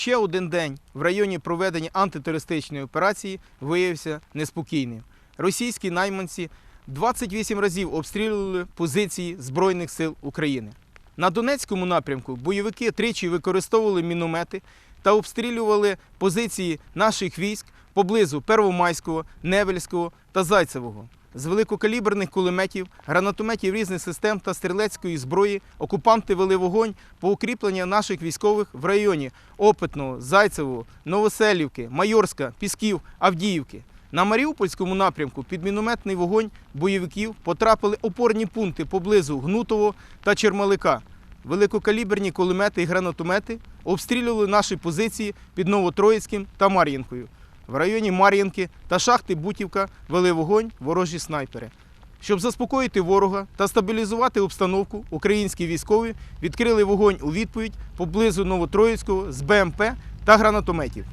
Ще один день в районі проведення антитерористичної операції виявився неспокійним. Російські найманці 28 разів обстрілювали позиції Збройних сил України. На Донецькому напрямку бойовики тричі використовували міномети та обстрілювали позиції наших військ поблизу Первомайського, Невельського та Зайцевого. З великокаліберних кулеметів, гранатометів різних систем та стрілецької зброї окупанти вели вогонь по укріпленню наших військових в районі Опитного, Зайцевого, Новоселівки, Майорська, Пісків, Авдіївки. На Маріупольському напрямку під мінометний вогонь бойовиків потрапили опорні пункти поблизу Гнутово та Чермалика. Великокаліберні кулемети і гранатомети обстрілювали наші позиції під Новотроїцьким та Мар'їнкою. В районі Мар'їнки та шахти Бутівка вели вогонь ворожі снайпери. Щоб заспокоїти ворога та стабілізувати обстановку, українські військові відкрили вогонь у відповідь поблизу Новотроїцького з БМП та гранатометів.